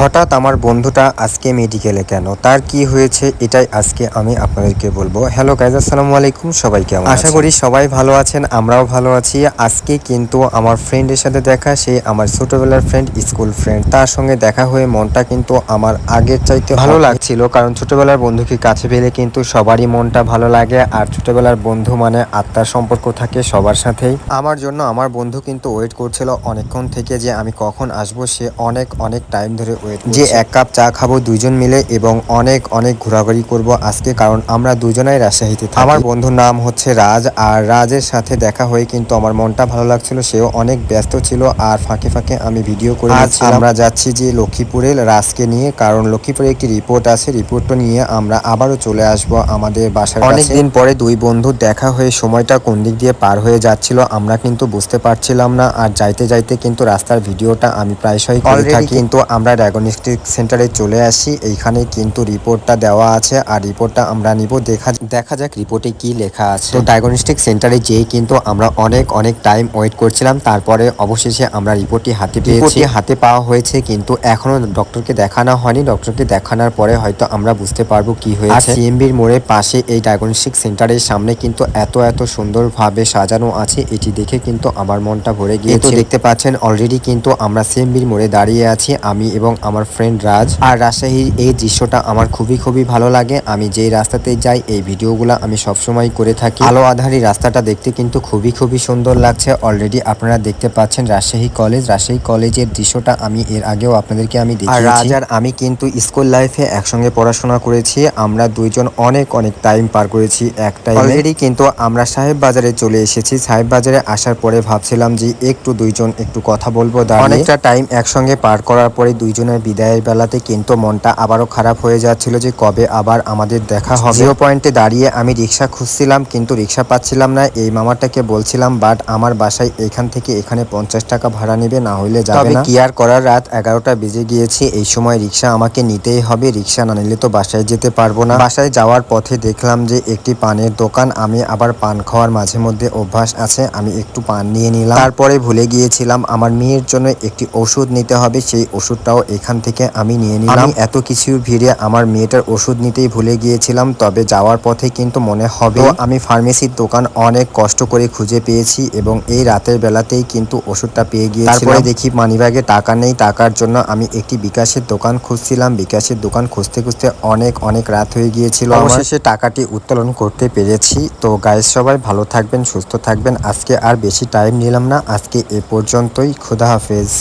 হঠাৎ আমার বন্ধুটা আজকে মেডিকেলে কেন? তার কি হয়েছে? এটাই আজকে আমি আপনাদেরকে বলব। হ্যালো গাইজ আসসালামু আলাইকুম। সবাই কেমন আশা করি সবাই ভালো আছেন আমরাও ভালো আছি। আজকে কিন্তু আমার ফ্রেন্ডের সাথে দেখা সে আমার ছোটবেলার ফ্রেন্ড স্কুল ফ্রেন্ড তার সঙ্গে দেখা হয়ে মনটা কিন্তু আমার আগের চাইতে ভালো লাগছিল কারণ ছোটবেলার বন্ধুকে কাছে পেলে কিন্তু সবারই মনটা ভালো লাগে আর ছোটবেলার বন্ধু মানে আত্মার সম্পর্ক থাকে সবার সাথেই। আমার জন্য আমার বন্ধু কিন্তু ওয়েট করছিল অনেকক্ষণ থেকে যে আমি কখন আসব সে অনেক অনেক টাইম ধরে যে এক কাপ চা খাব দুইজন মিলে এবং অনেক অনেক ঘোরাঘুরি করব আজকে কারণ আমরা দুজনাই রাজশাহীতে থাকি। আমার বন্ধুর নাম হচ্ছে রাজ আর রাজের সাথে দেখা হয়ে কিন্তু আমার মনটা ভালো লাগছিল সেও অনেক ব্যস্ত ছিল আর ফাঁকে ফাঁকে আমি ভিডিও করে আজ আমরা যাচ্ছি যে লক্ষ্মীপুরে রাজকে নিয়ে কারণ লক্ষ্মীপুরে একটি রিপোর্ট আছে রিপোর্টটা নিয়ে আমরা আবারও চলে আসব আমাদের বাসায় অনেক দিন পরে দুই বন্ধু দেখা হয়ে সময়টা কোন দিক দিয়ে পার হয়ে যাচ্ছিল আমরা কিন্তু বুঝতে পারছিলাম না আর যাইতে যাইতে কিন্তু রাস্তার ভিডিওটা আমি প্রায়শই করে থাকি কিন্তু আমরা ডায়াগনস্টিক সেন্টারে চলে আসি। এইখানে কিন্তু রিপোর্টটা দেওয়া আছে আর রিপোর্টটা আমরা নিব। দেখা দেখা যাক রিপোর্টে কি লেখা আছে। তো ডায়াগনস্টিক সেন্টারে যেয়ে কিন্তু আমরা অনেক অনেক টাইম ওয়েট করছিলাম। তারপরে অবশেষে আমরা রিপোর্টটি হাতে পেয়েছি। হাতে পাওয়া হয়েছে কিন্তু এখনও ডক্টরকে দেখানো হয়নি। ডক্টরকে দেখানোর পরে হয়তো আমরা বুঝতে পারব কি হয়েছে। সিএমবির মোড়ে পাশে এই ডায়াগনস্টিক সেন্টারের সামনে কিন্তু এত এত সুন্দরভাবে সাজানো আছে। এটি দেখে কিন্তু আমার মনটা ভরে গিয়েছে। দেখতে পাচ্ছেন অলরেডি কিন্তু আমরা সিএমবির মোড়ে দাঁড়িয়ে আছি। আমি এবং আমার ফ্রেন্ড রাজ আর রাজশাহীর এই দৃশ্যটা আমার খুবই খুবই ভালো লাগে। আমি যেই রাস্তাতে যাই এই ভিডিওগুলো আমি সবসময় করে থাকি। আলো আধারি রাস্তাটা দেখতে কিন্তু খুবই খুবই সুন্দর লাগছে। অলরেডি আপনারা দেখতে পাচ্ছেন রাজশাহী কলেজ রাজশাহী কলেজের দৃশ্যটা আমি এর আগেও আপনাদেরকে আমি দেখিয়েছি। রাজ আর আমি কিন্তু স্কুল লাইফে একসঙ্গে পড়াশোনা করেছি। আমরা দুইজন অনেক অনেক টাইম পার করেছি এক টাইম অলরেডি কিন্তু আমরা সাহেব বাজারে চলে এসেছি। সাহেব বাজারে আসার পরে ভাবছিলাম যে একটু দুইজন একটু কথা বলব অনেকটা টাইম একসঙ্গে পার করার পরে দুইজনের বিদায়ের বেলাতে কিন্তু মনটা আবারও খারাপ হয়ে যাচ্ছিল যে কবে আবার আমাদের দেখা হবে। জিরো পয়েন্টে দাঁড়িয়ে আমি রিক্সা খুঁজছিলাম কিন্তু রিক্সা পাচ্ছিলাম না। এই মামাটাকে বলছিলাম বাট আমার বাসায় এখান থেকে এখানে পঞ্চাশ টাকা ভাড়া নেবে না হইলে যাবে না। কি আর করার? রাত এগারোটা বেজে গিয়েছি। এই সময় রিক্সা আমাকে নিতেই হবে। রিক্সা না নিলে তো বাসায় যেতে পারব না। বাসায় যাওয়ার পথে দেখলাম যে একটি পানের দোকান। আমি আবার পান খাওয়ার মাঝে মধ্যে অভ্যাস আছে। আমি একটু পান নিয়ে নিলাম। তারপরে ভুলে গিয়েছিলাম আমার মেয়ের জন্য একটি ওষুধ নিতে হবে। সেই ওষুধটাও এখান থেকে আমি নিয়ে নিলাম। এত কিছু ভিড়ে আমার মেয়েটার ওষুধ নিতেই ভুলে গিয়েছিলাম তবে যাওয়ার পথে কিন্তু মনে হবে। আমি ফার্মেসির দোকান অনেক কষ্ট করে খুঁজে পেয়েছি এবং এই রাতের বেলাতেই কিন্তু ওষুধটা পেয়ে গিয়েছিলাম। তারপরে দেখি মানিব্যাগে টাকা নেই টাকার জন্য আমি একটি বিকাশের দোকান খুঁজছিলাম। বিকাশের দোকান খুঁজতে খুঁজতে অনেক অনেক রাত হয়ে গিয়েছিল অবশেষে টাকাটি উত্তোলন করতে পেরেছি। তো গাইজ সবাই ভালো থাকবেন সুস্থ থাকবেন। আজকে আর বেশি টাইম নিলাম না। আজকে এ পর্যন্তই। খুদা হাফেজ।